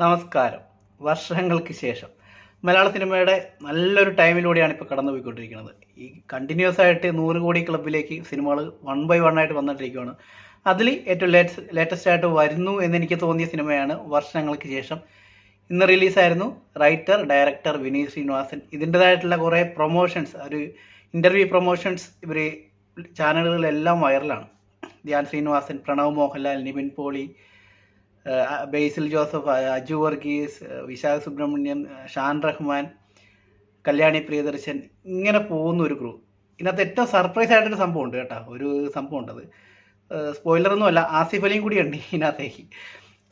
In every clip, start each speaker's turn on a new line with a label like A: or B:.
A: നമസ്കാരം. വർഷങ്ങൾക്ക് ശേഷം. മലയാള സിനിമയുടെ നല്ലൊരു ടൈമിലൂടെയാണ് ഇപ്പോൾ കടന്നുപോയിക്കൊണ്ടിരിക്കുന്നത്. ഈ കണ്ടിന്യൂസ് ആയിട്ട് നൂറ് കോടി ക്ലബിലേക്ക് സിനിമകൾ വൺ ബൈ വൺ ആയിട്ട് വന്നിട്ടിരിക്കുകയാണ്. അതിൽ ഏറ്റവും ലേറ്റസ്റ്റ് ലേറ്റസ്റ്റ് ആയിട്ട് വരുന്നു എന്ന് എനിക്ക് തോന്നിയ സിനിമയാണ് വർഷങ്ങൾക്ക് ശേഷം. ഇന്ന് റിലീസായിരുന്നു റൈറ്റർ ഡയറക്ടർ വിനീത് ശ്രീനിവാസൻ. ഇതിന്റെതായിട്ടുള്ള കുറേ പ്രൊമോഷൻസ് ഒരു ഇന്റർവ്യൂ പ്രൊമോഷൻസ് ഇവർ ചാനലുകളിലെല്ലാം വൈറലാണ് ധ്യാൻ ശ്രീനിവാസൻ പ്രണവ് മോഹൻലാൽ നിവിൻ പോളി ബേസിൽ ജോസഫ് അജു വർഗീസ് വിശാഖ് സുബ്രഹ്മണ്യം ഷാൻ റഹ്മാൻ കല്യാണി പ്രിയദർശൻ ഇങ്ങനെ പോകുന്ന ഒരു ഗ്രൂപ്പ് ഇതിനകത്ത് ഏറ്റവും സർപ്രൈസ് ആയിട്ടൊരു സംഭവം ഉണ്ട് കേട്ടോ. ഒരു സംഭവം ഉണ്ട് അത്. സ്പോയിലറൊന്നും അല്ല ആസിഫ് അലിയും കൂടിയുണ്ട് ഇതിനകത്തേക്ക്.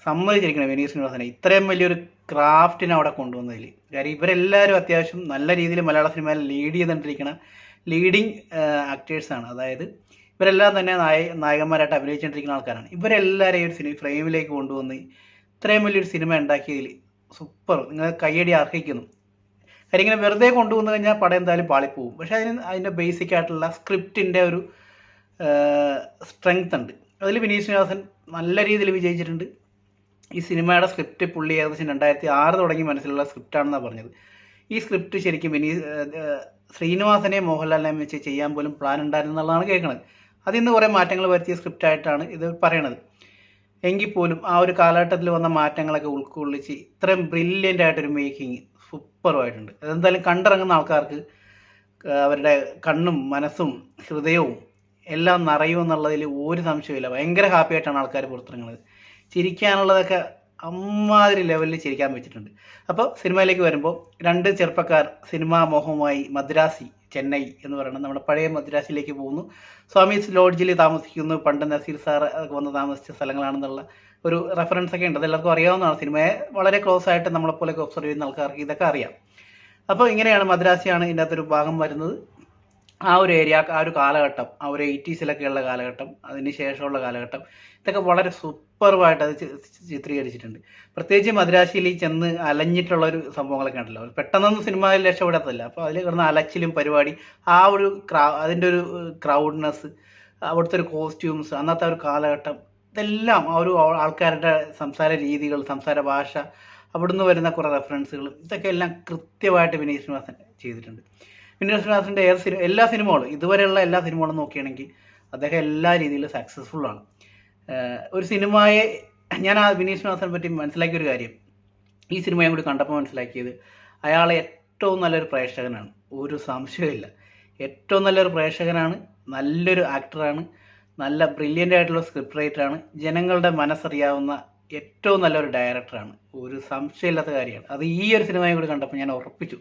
A: സമ്മതിച്ചിരിക്കണം വിനീത് ശ്രീനിവാസനെ. ഇത്രയും വലിയൊരു ക്രാഫ്റ്റിനെ അവിടെ കൊണ്ടുവന്നതിൽ. കാര്യം ഇവരെല്ലാവരും അത്യാവശ്യം നല്ല രീതിയിൽ മലയാള സിനിമയിൽ ലീഡ് ചെയ്തുകൊണ്ടിരിക്കുന്ന ലീഡിങ് ആക്ടേഴ്സാണ് അതായത് ഇവരെല്ലാം തന്നെ നായ നായകന്മാരായിട്ട് അഭിനയിച്ചുകൊണ്ടിരിക്കുന്ന ആൾക്കാരാണ്. ഇവരെല്ലാവരെയും ഒരു സിനിമ ഫ്രെയിമിലേക്ക് കൊണ്ടുവന്ന് ഇത്രയും വലിയൊരു സിനിമ ഉണ്ടാക്കിയതിൽ സൂപ്പർ. നിങ്ങൾ കയ്യടി അർഹിക്കുന്നു. കാര്യം ഇങ്ങനെ വെറുതെ കൊണ്ടുവന്നു കഴിഞ്ഞാൽ പടം എന്തായാലും പാളിപ്പോവും. പക്ഷെ അതിന് അതിന്റെ ബേസിക് ആയിട്ടുള്ള സ്ക്രിപ്റ്റിന്റെ ഒരു സ്ട്രെങ്ത് ഉണ്ട്. അതിൽ വിനീത് ശ്രീനിവാസൻ നല്ല രീതിയിൽ വിജയിച്ചിട്ടുണ്ട്. ഈ സിനിമയുടെ സ്ക്രിപ്റ്റ് പുള്ളി ഏകദേശം രണ്ടായിരത്തി ആറ് തുടങ്ങി മനസ്സിലുള്ള സ്ക്രിപ്റ്റാണെന്നാണ് പറഞ്ഞത്. ഈ സ്ക്രിപ്റ്റ് ശരിക്കും വിനീത് ശ്രീനിവാസനെ മോഹൻലാലിനെ വെച്ച് ചെയ്യാൻ പോലും പ്ലാൻ ഉണ്ടായിരുന്നു എന്നുള്ളതാണ് കേൾക്കുന്നത് അതിൽ നിന്ന് കുറേ മാറ്റങ്ങൾ വരുത്തിയ സ്ക്രിപ്റ്റായിട്ടാണ് ഇത് പറയണത്. എങ്കിൽ പോലും ആ ഒരു കാലഘട്ടത്തിൽ വന്ന മാറ്റങ്ങളൊക്കെ ഉൾക്കൊള്ളിച്ച് ഇത്രയും ബ്രില്യന്റ് ആയിട്ടൊരു മേക്കിംഗ് സൂപ്പറുമായിട്ടുണ്ട് അതെന്തായാലും കണ്ടിറങ്ങുന്ന ആൾക്കാർക്ക് അവരുടെ കണ്ണും മനസ്സും ഹൃദയവും എല്ലാം നിറയും എന്നുള്ളതിൽ ഒരു സംശയമില്ല ഭയങ്കര ഹാപ്പി ആയിട്ടാണ് ആൾക്കാർ പുറത്തിറങ്ങുന്നത്. ചിരിക്കാനുള്ളതൊക്കെ അമ്മാതിരി ലെവലിൽ ചിരിക്കാൻ വെച്ചിട്ടുണ്ട്. അപ്പോൾ സിനിമയിലേക്ക് വരുമ്പോൾ രണ്ട് ചെറുപ്പക്കാർ സിനിമാ മോഹവുമായി മദ്രാസി ചെന്നൈ എന്ന് പറയുന്നത് നമ്മുടെ പഴയ മദ്രാസിലേക്ക് പോകുന്നു. സ്വാമീസ് ലോഡ്ജിൽ താമസിക്കുന്നു. പണ്ട് നസീർ സാർ വന്ന് താമസിച്ച സ്ഥലങ്ങളാണെന്നുള്ള ഒരു റെഫറൻസ് ഒക്കെ ഉണ്ട്. അതെല്ലാവർക്കും അറിയാവുന്നതാണ്. സിനിമയെ വളരെ ക്ലോസ് ആയിട്ട് നമ്മളെപ്പോലെയൊക്കെ ഒബ്സർവ് ചെയ്യുന്ന ആൾക്കാർക്ക് ഇതൊക്കെ അറിയാം. അപ്പോൾ ഇങ്ങനെയാണ് മദ്രാസിയാണ് ഇതിന്റെ അകത്തൊരു ഭാഗം വരുന്നത്. ആ ഒരു ഏരിയ ആ ഒരു കാലഘട്ടം ആ ഒരു എയ്റ്റീസിലൊക്കെയുള്ള കാലഘട്ടം അതിന് ശേഷമുള്ള കാലഘട്ടം ഇതൊക്കെ വളരെ സൂപ്പർവായിട്ട് അത് ചിത്രീകരിച്ചിട്ടുണ്ട്. പ്രത്യേകിച്ച് മദ്രാശിയിൽ ചെന്ന് അലഞ്ഞിട്ടുള്ള ഒരു സംഭവങ്ങളൊക്കെ ഉണ്ടല്ലോ. പെട്ടെന്നൊന്നും സിനിമയിൽ രക്ഷപ്പെടത്തില്ല. അപ്പോൾ അതിൽ കിടന്ന അലച്ചിലും പരിപാടി ആ ഒരു ക്രൗ അതിന്റെ ഒരു ക്രൗഡ്നെസ് അവിടുത്തെ ഒരു കോസ്റ്റ്യൂംസ് അന്നത്തെ ഒരു കാലഘട്ടം ഇതെല്ലാം ആ ഒരു ആൾക്കാരുടെ സംസാര രീതികൾ സംസാര ഭാഷ അവിടുന്ന് വരുന്ന കുറേ റെഫറൻസുകൾ ഇതൊക്കെ എല്ലാം കൃത്യമായിട്ട് വിനീത് ശ്രീനിവാസൻ ചെയ്തിട്ടുണ്ട്. വിനീത് ശ്രീനിവാസന്റെ ഏത് സിനിമ എല്ലാ സിനിമകളും ഇതുവരെയുള്ള എല്ലാ സിനിമകളും നോക്കുകയാണെങ്കിൽ അദ്ദേഹം എല്ലാ രീതിയിലും സക്സസ്ഫുൾ ആണ്. ഒരു സിനിമയെ ഞാൻ ആ വിനീത് ശ്രീനിവാസനെ പറ്റി മനസ്സിലാക്കിയ ഒരു കാര്യം. ഈ സിനിമയും കൂടി കണ്ടപ്പോൾ മനസ്സിലാക്കിയത് അയാൾ ഏറ്റവും നല്ലൊരു പ്രേക്ഷകനാണ്. ഒരു സംശയമില്ല ഏറ്റവും നല്ലൊരു പ്രേക്ഷകനാണ് നല്ലൊരു ആക്ടറാണ് നല്ല ബ്രില്യന്റ് ആയിട്ടുള്ള സ്ക്രിപ്റ്റ് റൈറ്ററാണ് ജനങ്ങളുടെ മനസ്സറിയാവുന്ന ഏറ്റവും നല്ലൊരു ഡയറക്ടറാണ് ഒരു സംശയമില്ലാത്ത കാര്യമാണ്. അത് ഈ ഒരു സിനിമയും കൂടി കണ്ടപ്പോൾ ഞാൻ ഉറപ്പിച്ചു.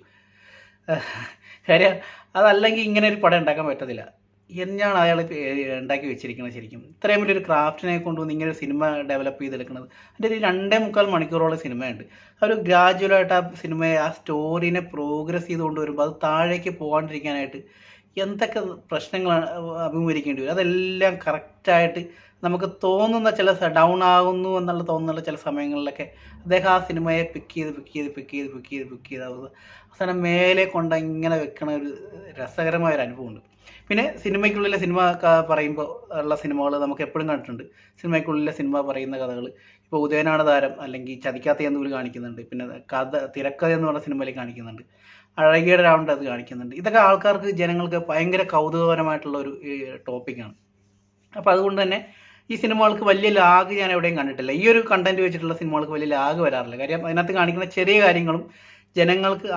A: കാര്യം അതല്ലെങ്കിൽ ഇങ്ങനെ ഒരു പടം ഉണ്ടാക്കാൻ പറ്റത്തില്ല. എന്നാണ് അയാൾ ഉണ്ടാക്കി വെച്ചിരിക്കുന്നത് ശരിക്കും. ഇത്രയും വലിയൊരു ക്രാഫ്റ്റിനെ കൊണ്ടുവന്ന് ഇങ്ങനെ ഒരു സിനിമ ഡെവലപ്പ് ചെയ്തെടുക്കുന്നത് അതിന്റെ ഒരു രണ്ടേ മുക്കാൽ മണിക്കൂറോളം സിനിമയുണ്ട്. ഒരു ഗ്രാജുവലായിട്ട് ആ സിനിമയെ ആ സ്റ്റോറിനെ പ്രോഗ്രസ് ചെയ്ത് കൊണ്ടുവരുമ്പോൾ അത് താഴേക്ക് പോകാണ്ടിരിക്കാനായിട്ട് എന്തൊക്കെ പ്രശ്നങ്ങളാണ് അഭിമുഖീകരിക്കേണ്ടി വരും? അതെല്ലാം കറക്റ്റായിട്ട് നമുക്ക് തോന്നുന്ന ചില ഡൗൺ ആകുന്നു എന്നുള്ള തോന്നുന്ന ചില സമയങ്ങളിലൊക്കെ അദ്ദേഹം ആ സിനിമയെ പിക്ക് ചെയ്ത് പിക്ക് ചെയ്ത് പിക്ക് ചെയ്ത് പിക്ക് ചെയ്ത് പിക്ക് ചെയ്ത് അവ- അവസാനം മേലെ കൊണ്ട് ഇങ്ങനെ വെക്കണ ഒരു രസകരമായ ഒരു അനുഭവമുണ്ട്. പിന്നെ സിനിമയ്ക്കുള്ളിലെ സിനിമ പറയുമ്പോൾ ഉള്ള സിനിമകൾ നമുക്ക് എപ്പോഴും കണ്ടിട്ടുണ്ട്. സിനിമയ്ക്കുള്ളിലെ സിനിമ പറയുന്ന കഥകൾ ഇപ്പോൾ ഉദയനാണ് താരം അല്ലെങ്കിൽ ചതിക്കാത്ത എന്നൂര് കാണിക്കുന്നുണ്ട് പിന്നെ കഥ തിരക്കഥ എന്ന് പറഞ്ഞ സിനിമയിൽ കാണിക്കുന്നുണ്ട്. അഴകിയുടെ രാവുണ്ട് അത് കാണിക്കുന്നുണ്ട്. ഇതൊക്കെ ആൾക്കാർക്ക് ജനങ്ങൾക്ക് ഭയങ്കര കൗതുകപരമായിട്ടുള്ള ഒരു ടോപ്പിക്കാണ് അപ്പോൾ അതുകൊണ്ട് തന്നെ ഈ സിനിമകൾക്ക് വലിയ ലാഗ് ഞാൻ എവിടെയും കണ്ടിട്ടില്ല. ഈ ഒരു കണ്ടന്റ് വെച്ചിട്ടുള്ള സിനിമകൾക്ക് വലിയ ലാഗ് വരാറില്ല. കാര്യം അതിനകത്ത് കാണിക്കുന്ന ചെറിയ കാര്യങ്ങളും ജനങ്ങൾക്ക്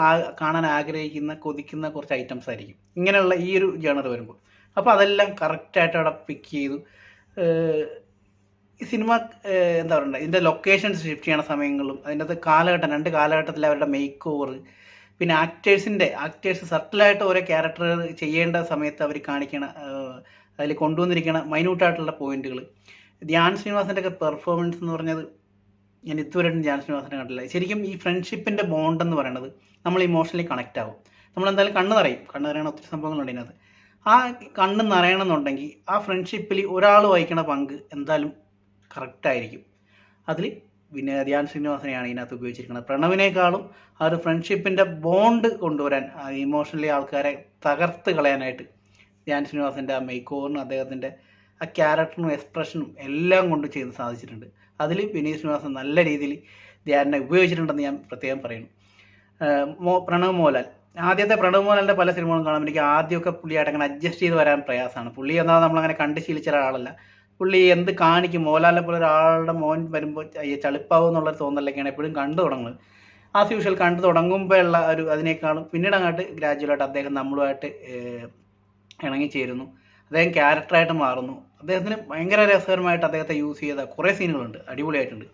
A: കാണാൻ ആഗ്രഹിക്കുന്ന കൊതിക്കുന്ന കുറച്ച് ഐറ്റംസ് ആയിരിക്കും. ഇങ്ങനെയുള്ള ഈ ഒരു ജേണർ വരുമ്പോൾ. അപ്പോൾ അതെല്ലാം കറക്റ്റായിട്ട് അവിടെ പിക്ക് ചെയ്തു. ഈ സിനിമ എന്താ പറയുക ഇതിന്റെ ലൊക്കേഷൻ ഷിഫ്റ്റ് ചെയ്യണ സമയങ്ങളും അതിന്റെ കാലഘട്ടം രണ്ട് കാലഘട്ടത്തിൽ അവരുടെ മേക്ക് ഓവർ പിന്നെ ആക്ടേഴ്സിന്റെ ആക്ടേഴ്സ് സട്ടിലായിട്ട് ഓരോ ക്യാരക്ടർ ചെയ്യേണ്ട സമയത്ത് അവർ കാണിക്കണ അതിൽ കൊണ്ടുവന്നിരിക്കണ മൈന്യൂട്ടായിട്ടുള്ള പോയിന്റുകൾ ധ്യാൻ ശ്രീനിവാസന്റെ ഒക്കെ പെർഫോമൻസ് എന്ന് പറഞ്ഞത് ഞാൻ ഇതുവരെ ധ്യാൻ ശ്രീനിവാസനെ കണ്ടില്ല ശരിക്കും ഈ ഫ്രണ്ട്ഷിപ്പിന്റെ ബോണ്ട് എന്ന് പറയുന്നത് നമ്മൾ ഇമോഷണലി കണക്റ്റ് ആവും. നമ്മൾ എന്തായാലും കണ്ണ് നിറയും. കണ്ണ് നിറയണ ഒത്തിരി സംഭവങ്ങളുണ്ട് ഇതിനകത്ത്. ആ കണ്ണ് നിറയണമെന്നുണ്ടെങ്കിൽ ആ ഫ്രണ്ട്ഷിപ്പിൽ ഒരാൾ വഹിക്കണ പങ്ക് എന്തായാലും കറക്റ്റായിരിക്കും അതിൽ പിന്നെ ധ്യാൻ ശ്രീനിവാസനെയാണ് ഇതിനകത്ത് ഉപയോഗിച്ചിരിക്കുന്നത്. പ്രണവിനേക്കാളും ആ ഒരു ഫ്രണ്ട്ഷിപ്പിന്റെ ബോണ്ട് കൊണ്ടുവരാൻ ഇമോഷണലി ആൾക്കാരെ തകർത്ത് കളയാനായിട്ട് ധ്യാൻ ശ്രീനിവാസന്റെ ആ മേക്ക് ഓവറിനും അദ്ദേഹത്തിന്റെ ആ ക്യാരക്ടറിനും എക്സ്പ്രഷനും എല്ലാം കൊണ്ട് ചെയ്ത് സാധിച്ചിട്ടുണ്ട്. അതിൽ വിനീത് ശ്രീനിവാസൻ നല്ല രീതിയിൽ ധ്യാനെ ഉപയോഗിച്ചിട്ടുണ്ടെന്ന് ഞാൻ പ്രത്യേകം പറയുന്നു. മോ പ്രണവ് മോഹൻലാൽ ആദ്യത്തെ പ്രണവ് മോഹൻലാലിന്റെ പല സിനിമകളും കാണുമ്പോൾ എനിക്ക് ആദ്യമൊക്കെ പുള്ളിയായിട്ട് അങ്ങനെ അഡ്ജസ്റ്റ് ചെയ്ത് വരാൻ പ്രയാസമാണ്. പുള്ളി എന്നാൽ നമ്മളങ്ങനെ കണ്ട് ശീലിച്ച ഒരാളല്ല. പുള്ളി എന്ത് കാണിക്കും? മോഹൻലാലിനെ പോലെ ഒരാളുടെ മോൻ വരുമ്പോൾ ചളിപ്പാവും എന്നുള്ളൊരു തോന്നലൊക്കെയാണ് എപ്പോഴും കണ്ടു തുടങ്ങുന്നത്. ആസ് യൂഷ്വൽ കണ്ടു തുടങ്ങുമ്പോഴുള്ള ഒരു അതിനേക്കാളും പിന്നീട് അങ്ങോട്ട് ഗ്രാജുവലായിട്ട് അദ്ദേഹം നമ്മളുമായിട്ട് ഇണങ്ങി ഇണങ്ങിച്ചേരുന്നു. അദ്ദേഹം ക്യാരക്ടറായിട്ട് മാറുന്നു. അദ്ദേഹത്തിന് ഭയങ്കര രസകരമായിട്ട് അദ്ദേഹത്തെ യൂസ് ചെയ്ത കുറേ സീനുകളുണ്ട് അടിപൊളിയായിട്ടുണ്ട്.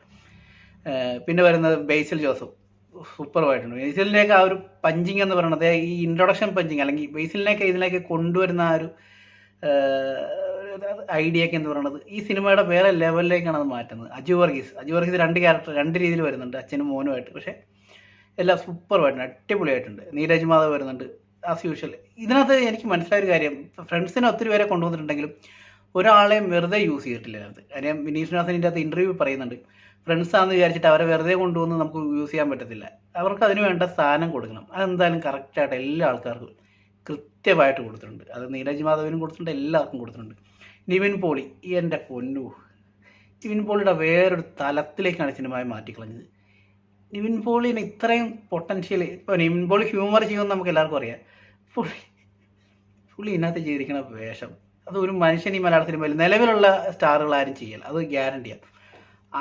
A: പിന്നെ വരുന്നത് ബേസിൽ ജോസഫ്. സൂപ്പറുമായിട്ടുണ്ട് ബേസിലിനേക്ക് ആ ഒരു പഞ്ചിങ് എന്ന് പറയുന്നത് ഈ ഇൻട്രൊഡക്ഷൻ പഞ്ചിങ് അല്ലെങ്കിൽ ബേസിലിനേക്ക് ഇതിലേക്ക് കൊണ്ടുവരുന്ന ആ ഒരു ഐഡിയ ഒക്കെ എന്ന് പറയുന്നത് ഈ സിനിമയുടെ വേറെ ലെവലിലേക്കാണ് അത് മാറ്റുന്നത്. അജു വർഗീസ്. അജു വർഗീസ് രണ്ട് ക്യാരക്ടർ രണ്ട് രീതിയിൽ വരുന്നുണ്ട് അച്ഛനും മോനുമായിട്ട് പക്ഷേ എല്ലാം സൂപ്പറുമായിട്ടുണ്ട് അടിപൊളിയായിട്ടുണ്ട്. നീരജ് മാധവ് വരുന്നുണ്ട് ആസ് യൂഷ്വൽ ഇതിനകത്ത് എനിക്ക് മനസ്സിലായ ഒരു കാര്യം ഫ്രണ്ട്സിനെ ഒത്തിരി പേരെ കൊണ്ടുവന്നിട്ടുണ്ടെങ്കിലും ഒരാളെയും വെറുതെ യൂസ് ചെയ്തിട്ടില്ല അതിനകത്ത് കാര്യം ശ്രീനിവാസൻ ഇതിന്റെ അകത്ത് ഇന്റർവ്യൂ പറയുന്നുണ്ട് ഫ്രണ്ട്സ് ആണെന്ന് വിചാരിച്ചിട്ട് അവരെ വെറുതെ കൊണ്ടുവന്ന് നമുക്ക് യൂസ് ചെയ്യാൻ പറ്റത്തില്ല. അവർക്ക് അതിന് വേണ്ട സ്ഥാനം കൊടുക്കണം. അതെന്തായാലും കറക്റ്റായിട്ട് എല്ലാ ആൾക്കാർക്കും കൃത്യമായിട്ട് കൊടുത്തിട്ടുണ്ട്. അത് നീരജ് മാധവിനും കൊടുത്തിട്ടുണ്ട് എല്ലാവർക്കും കൊടുത്തിട്ടുണ്ട്. നിവിൻ പോളി എന്റെ പൊന്നു. നിവിൻ പോളിയുടെ വേറൊരു തലത്തിലേക്കാണ് സിനിമയെ മാറ്റിക്കളഞ്ഞത്. നിവിൻ പോളിന് ഇത്രയും പൊട്ടൻഷ്യൽ ഇപ്പോൾ നിവിൻ പോളി ഹ്യൂമർ ചെയ്യുമെന്ന് നമുക്ക് എല്ലാവർക്കും അറിയാം. പുള്ളി പുള്ളി ഇതിനകത്ത് ചെയ്തിരിക്കുന്ന വേഷം അത് ഒരു മനുഷ്യൻ ഈ മലയാള സിനിമയിൽ നിലവിലുള്ള സ്റ്റാറുകൾ ആരും ചെയ്യല അത് ഗ്യാരണ്ടിയാണ്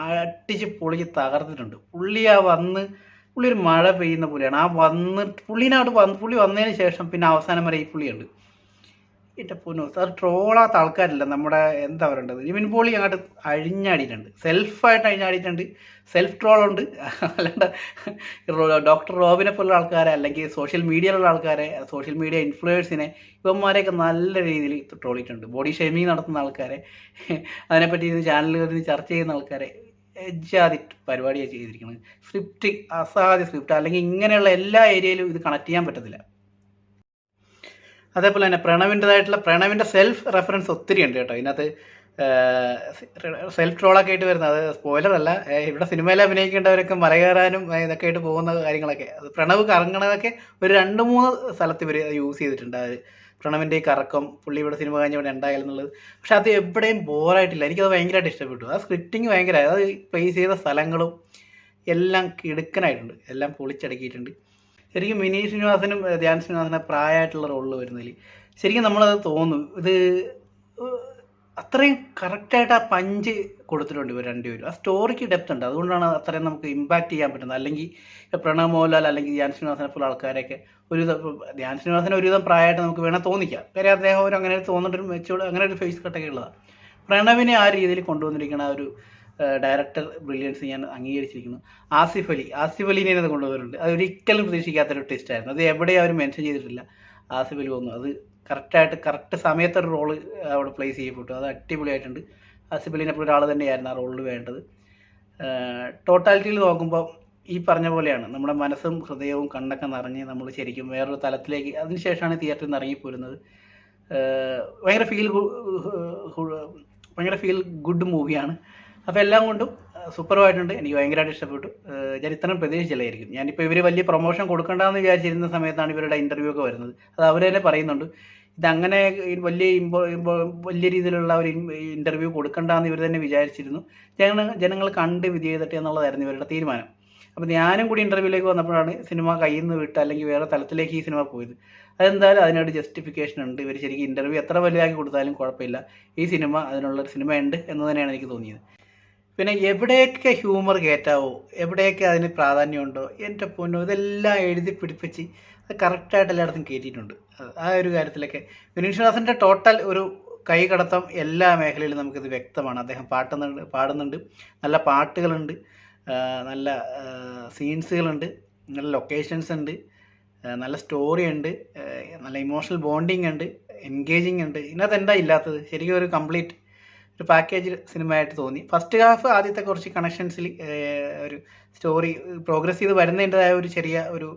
A: അട്ടിച്ച് പുള്ളിക്ക് തകർത്തിട്ടുണ്ട്. പുള്ളി ആ വന്ന് പുള്ളി ഒരു മഴ പെയ്യുന്ന പുള്ളിയാണ് ആ വന്ന് പുള്ളിനോട് വന്ന് പുള്ളി വന്നതിന് ശേഷം പിന്നെ അവസാനം വരെ ഈ പുള്ളിയുണ്ട്. എന്റെ പൊന്നു അത് ട്രോളാത്ത ആൾക്കാരില്ല. നമ്മുടെ എന്താ പറയേണ്ടത്? ഇവൻ പോളി അങ്ങോട്ട് അഴിഞ്ഞാടിയിട്ടുണ്ട്. സെൽഫായിട്ട് അഴിഞ്ഞാടിയിട്ടുണ്ട്. സെൽഫ് ട്രോളുണ്ട് അല്ലാണ്ട് ഡോക്ടർ റോബിനെ പോലുള്ള ആൾക്കാരെ അല്ലെങ്കിൽ സോഷ്യൽ മീഡിയയിലുള്ള ആൾക്കാരെ സോഷ്യൽ മീഡിയ ഇൻഫ്ലുവേഴ്സിനെ ഇവന്മാരെയൊക്കെ നല്ല രീതിയിൽ ട്രോളിയിട്ടുണ്ട്. ബോഡി ഷെയ്മിങ് നടത്തുന്ന ആൾക്കാരെ അതിനെപ്പറ്റി ചാനലുകളിൽ ചർച്ച ചെയ്യുന്ന ആൾക്കാരെ എജ്ജാതി പരിപാടിയാണ് ചെയ്തിരിക്കുന്നത്. സ്ക്രിപ്റ്റ് അസാധ്യ സ്ക്രിപ്റ്റ്. അല്ലെങ്കിൽ ഇങ്ങനെയുള്ള എല്ലാ ഏരിയയിലും ഇത് കണക്ട് ചെയ്യാൻ പറ്റത്തില്ല. അതേപോലെ തന്നെ പ്രണവിന്റെതായിട്ടുള്ള പ്രണവിന്റെ സെൽഫ് റെഫറൻസ് ഒത്തിരി ഉണ്ട് കേട്ടോ. ഇതിനകത്ത് സെൽഫ് ട്രോളൊക്കെ ആയിട്ട് വരുന്നത്. അത് സ്പോയിലറല്ല ഇവിടെ സിനിമയിൽ അഭിനയിക്കേണ്ടവരൊക്കെ മലകയറാനും ഇതൊക്കെ ആയിട്ട് പോകുന്ന കാര്യങ്ങളൊക്കെ. അത് പ്രണവ് കറങ്ങണതൊക്കെ ഒരു രണ്ട് മൂന്ന് സ്ഥലത്ത് ഇവർ യൂസ് ചെയ്തിട്ടുണ്ട്. അവർ പ്രണവിന്റെ ഈ കറക്കം പുള്ളി ഇവിടെ സിനിമ കഴിഞ്ഞ ഇവിടെ ഉണ്ടായാലെന്നുള്ളത് പക്ഷെ അത് എവിടെയും ബോറായിട്ടില്ല എനിക്കത് ഭയങ്കരമായിട്ട് ഇഷ്ടപ്പെട്ടു. ആ സ്ക്രിപ്റ്റിങ് ഭയങ്കര അത് പ്ലേസ് ചെയ്ത സ്ഥലങ്ങളും എല്ലാം കിടുക്കനായിട്ടുണ്ട്. എല്ലാം പൊളിച്ചടക്കിയിട്ടുണ്ട്. ശരിക്കും മിനി ശ്രീനിവാസനും ധ്യാൻ ശ്രീനിവാസനെ പ്രായമായിട്ടുള്ള റോളിൽ വരുന്നതിൽ ശരിക്കും നമ്മളത് തോന്നും. ഇത് അത്രയും കറക്റ്റായിട്ട് ആ പഞ്ച് കൊടുത്തിട്ടുണ്ട് ഇവർ രണ്ടുപേരും. ആ സ്റ്റോറിക്ക് ഡെപ്ത് ഉണ്ട്. അതുകൊണ്ടാണ് അത്രയും നമുക്ക് ഇമ്പാക്റ്റ് ചെയ്യാൻ പറ്റുന്നത്. അല്ലെങ്കിൽ പ്രണവ് മോഹൻലാൽ അല്ലെങ്കിൽ ധ്യാൻ ശ്രീനിവാസനെ പോലെ ആൾക്കാരെയൊക്കെ ഒരു ധ്യാൻ ശ്രീനിവാസന ഒരുവിധം പ്രായമായിട്ട് നമുക്ക് വേണേൽ തോന്നിക്കാം. കാര്യം അദ്ദേഹം ഒരു അങ്ങനെ തോന്നിട്ടൊരു മെച്ചോട് അങ്ങനെ ഒരു ഫേസ് കട്ടൊക്കെ ഉള്ളതാണ് പ്രണവിനെ ആ രീതിയിൽ കൊണ്ടുവന്നിരിക്കുന്ന ആ ഒരു ഡയറക്ടർ ബ്രില്യൻസ് ഞാൻ അംഗീകരിച്ചിരിക്കുന്നു. ആസിഫ് അലി. ആസിഫ് അലിനെ അത് കൊണ്ടുവരുന്നുണ്ട് അത് ഒരിക്കലും പ്രതീക്ഷിക്കാത്തൊരു ടെസ്റ്റ് ആയിരുന്നു. അത് എവിടെയും അവർ മെൻഷൻ ചെയ്തിട്ടില്ല. ആസിഫ് അലി വന്നു. അത് കറക്റ്റായിട്ട് കറക്റ്റ് സമയത്തൊരു റോൾ അവിടെ പ്ലേ ചെയ്യപ്പെട്ടു. അത് അടിപൊളിയായിട്ടുണ്ട്. ആസിഫ് അലിനെ ഒരാൾ തന്നെയായിരുന്നു ആ റോളിൽ വേണ്ടത്. ടോട്ടാലിറ്റിയിൽ നോക്കുമ്പോൾ ഈ പറഞ്ഞ പോലെയാണ്. നമ്മുടെ മനസ്സും ഹൃദയവും കണ്ണൊക്കെ നിറഞ്ഞ് നമ്മൾ ശരിക്കും വേറൊരു തലത്തിലേക്ക് അതിനുശേഷമാണ് തിയേറ്ററിൽ നിന്ന് ഇറങ്ങിപ്പോരുന്നത്. ഭയങ്കര ഫീൽ ഭയങ്കര ഫീൽ ഗുഡ് മൂവിയാണ് അപ്പോൾ എല്ലാം കൊണ്ടും സൂപ്പറായിട്ടുണ്ട് എനിക്ക് ഭയങ്കരമായിട്ട് ഇഷ്ടപ്പെട്ടു. ചരിത്രം പ്രതീക്ഷിച്ചില്ലായിരിക്കും. ഞാനിപ്പോൾ ഇവർ വലിയ പ്രൊമോഷൻ കൊടുക്കണ്ടെന്ന് വിചാരിച്ചിരുന്ന സമയത്താണ് ഇവരുടെ ഇന്റർവ്യൂ ഒക്കെ വരുന്നത്. അത് അവർ തന്നെ പറയുന്നുണ്ട്. ഇതങ്ങനെ വലിയ വലിയ രീതിയിലുള്ള ഒരു ഇന്റർവ്യൂ കൊടുക്കണ്ടെന്ന് ഇവർ തന്നെ വിചാരിച്ചിരുന്നു. ജന ജനങ്ങൾ കണ്ട് വിധി ചെയ്തിട്ട് എന്നുള്ളതായിരുന്നു ഇവരുടെ തീരുമാനം. അപ്പോൾ ഞാനും കൂടി ഇന്റർവ്യൂവിലേക്ക് വന്നപ്പോഴാണ് സിനിമ കയ്യിൽ നിന്ന് വിട്ട് അല്ലെങ്കിൽ വേറെ തലത്തിലേക്ക് ഈ സിനിമ പോയത്. അതെന്തായാലും അതിനൊരു ജസ്റ്റിഫിക്കേഷൻ ഉണ്ട്. ഇവർ ശരിക്കും ഇന്റർവ്യൂ എത്ര വലുതാക്കി കൊടുത്താലും കുഴപ്പമില്ല. ഈ സിനിമ അതിനുള്ളൊരു സിനിമ ഉണ്ട് എന്ന് തന്നെയാണ് എനിക്ക് തോന്നിയത്. പിന്നെ എവിടെയൊക്കെ ഹ്യൂമർ കയറ്റാവോ എവിടെയൊക്കെ അതിന് പ്രാധാന്യമുണ്ടോ എന്റെ പൊന്നോ ഇതെല്ലാം എഴുതി പിടിപ്പിച്ച് അത് കറക്റ്റായിട്ട് എല്ലായിടത്തും കയറ്റിയിട്ടുണ്ട് ആ ഒരു കാര്യത്തിലൊക്കെ വിനീത് ടോട്ടൽ ഒരു കൈകടത്തം എല്ലാ മേഖലയിലും നമുക്കിത് വ്യക്തമാണ്. അദ്ദേഹം പാട്ടുന്നുണ്ട് പാടുന്നുണ്ട് നല്ല പാട്ടുകളുണ്ട് നല്ല സീൻസുകളുണ്ട് നല്ല ലൊക്കേഷൻസ് ഉണ്ട് നല്ല സ്റ്റോറി ഉണ്ട് നല്ല ഇമോഷണൽ ബോണ്ടിങ് ഉണ്ട് എൻഗേജിങ് ഉണ്ട് ഇതിനകത്ത് എന്താ ഇല്ലാത്തത്? ശരിക്കും ഒരു കംപ്ലീറ്റ് ഒരു പാക്കേജ് സിനിമയായിട്ട് തോന്നി. ഫസ്റ്റ് ഹാഫ് ആദ്യത്തെ കുറച്ച് കണക്ഷൻസിൽ ഒരു സ്റ്റോറി പ്രോഗ്രസ് ചെയ്ത് വരുന്നതിന്റെതായ ഒരു ചെറിയ ഒരു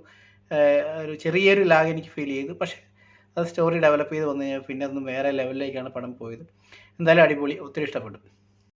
A: ഒരു ചെറിയൊരു ലാഗ് എനിക്ക് ഫീൽ ചെയ്തു. പക്ഷേ അത് സ്റ്റോറി ഡെവലപ്പ് ചെയ്ത് വന്നു കഴിഞ്ഞാൽ പിന്നെ അതൊന്നും വേറെ ലെവലിലേക്കാണ് പടം പോയത്. എന്തായാലും അടിപൊളി. ഒത്തിരി ഇഷ്ടപ്പെട്ടു.